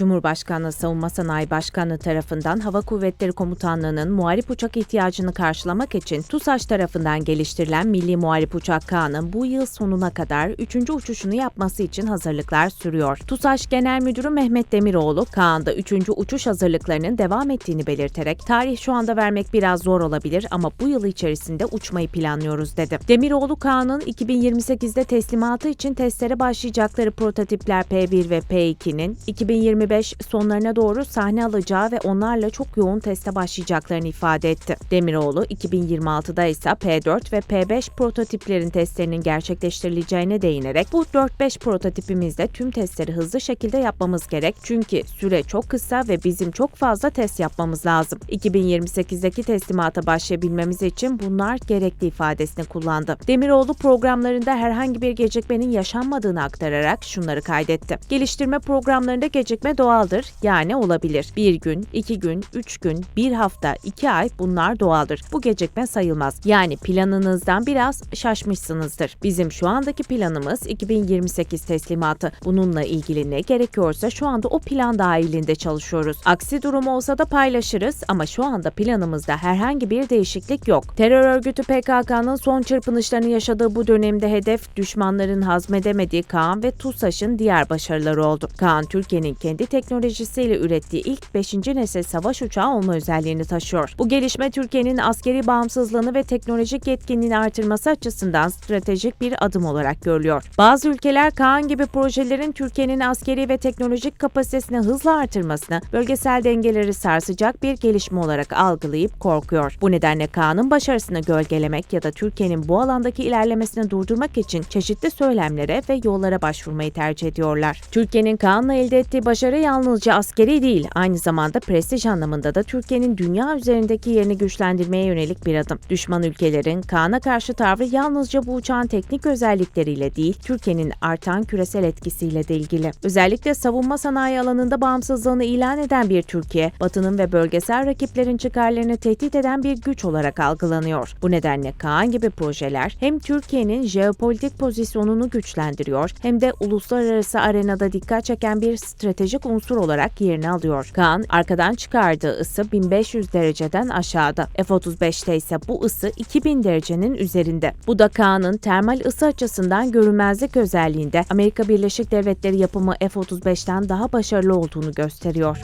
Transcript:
Cumhurbaşkanlığı Savunma Sanayi Başkanlığı tarafından Hava Kuvvetleri Komutanlığı'nın muharip uçak ihtiyacını karşılamak için TUSAŞ tarafından geliştirilen Milli Muharip Uçak Kağan'ın bu yıl sonuna kadar 3. uçuşunu yapması için hazırlıklar sürüyor. TUSAŞ Genel Müdürü Mehmet Demiroğlu, Kağan'da 3. uçuş hazırlıklarının devam ettiğini belirterek, tarih şu anda vermek biraz zor olabilir ama bu yıl içerisinde uçmayı planlıyoruz dedi. Demiroğlu, Kağan'ın 2028'de teslimatı için testlere başlayacakları prototipler P1 ve P2'nin 2025 sonlarına doğru sahne alacağı ve onlarla çok yoğun teste başlayacaklarını ifade etti. Demiroğlu 2026'da ise P4 ve P5 prototiplerin testlerinin gerçekleştirileceğine değinerek bu 4-5 prototipimizde tüm testleri hızlı şekilde yapmamız gerek çünkü süre çok kısa ve bizim çok fazla test yapmamız lazım. 2028'deki teslimata başlayabilmemiz için bunlar gerekli ifadesini kullandı. Demiroğlu programlarında herhangi bir gecikmenin yaşanmadığını aktararak şunları kaydetti. Geliştirme programlarında gecikme doğaldır, yani olabilir. Bir gün, iki gün, üç gün, bir hafta, iki ay bunlar doğaldır. Bu gecikme sayılmaz. Yani planınızdan biraz şaşmışsınızdır. Bizim şu andaki planımız 2028 teslimatı. Bununla ilgili ne gerekiyorsa şu anda o plan dahilinde çalışıyoruz. Aksi durum olsa da paylaşırız ama şu anda planımızda herhangi bir değişiklik yok. Terör örgütü PKK'nın son çırpınışlarını yaşadığı bu dönemde hedef düşmanların hazmedemediği Kaan ve TUSAŞ'ın diğer başarıları oldu. Kaan, Türkiye'nin kendi teknolojisiyle ürettiği ilk 5. nesil savaş uçağı olma özelliğini taşıyor. Bu gelişme Türkiye'nin askeri bağımsızlığını ve teknolojik yetkinliğini artırması açısından stratejik bir adım olarak görülüyor. Bazı ülkeler Kaan gibi projelerin Türkiye'nin askeri ve teknolojik kapasitesini hızla artırmasını, bölgesel dengeleri sarsacak bir gelişme olarak algılayıp korkuyor. Bu nedenle Kaan'ın başarısını gölgelemek ya da Türkiye'nin bu alandaki ilerlemesini durdurmak için çeşitli söylemlere ve yollara başvurmayı tercih ediyorlar. Türkiye'nin Kaan'la elde ettiği başarı yalnızca askeri değil, aynı zamanda prestij anlamında da Türkiye'nin dünya üzerindeki yerini güçlendirmeye yönelik bir adım. Düşman ülkelerin Kaan'a karşı tavrı yalnızca bu uçağın teknik özellikleriyle değil, Türkiye'nin artan küresel etkisiyle de ilgili. Özellikle savunma sanayi alanında bağımsızlığını ilan eden bir Türkiye, Batı'nın ve bölgesel rakiplerin çıkarlarını tehdit eden bir güç olarak algılanıyor. Bu nedenle Kaan gibi projeler hem Türkiye'nin jeopolitik pozisyonunu güçlendiriyor hem de uluslararası arenada dikkat çeken bir stratejik unsur olarak yerini alıyor. Kaan, arkadan çıkardığı ısı 1500 dereceden aşağıda. F-35'te ise bu ısı 2000 derecenin üzerinde. Bu da Kaan'ın termal ısı açısından görünmezlik özelliğinde Amerika Birleşik Devletleri yapımı F-35'ten daha başarılı olduğunu gösteriyor.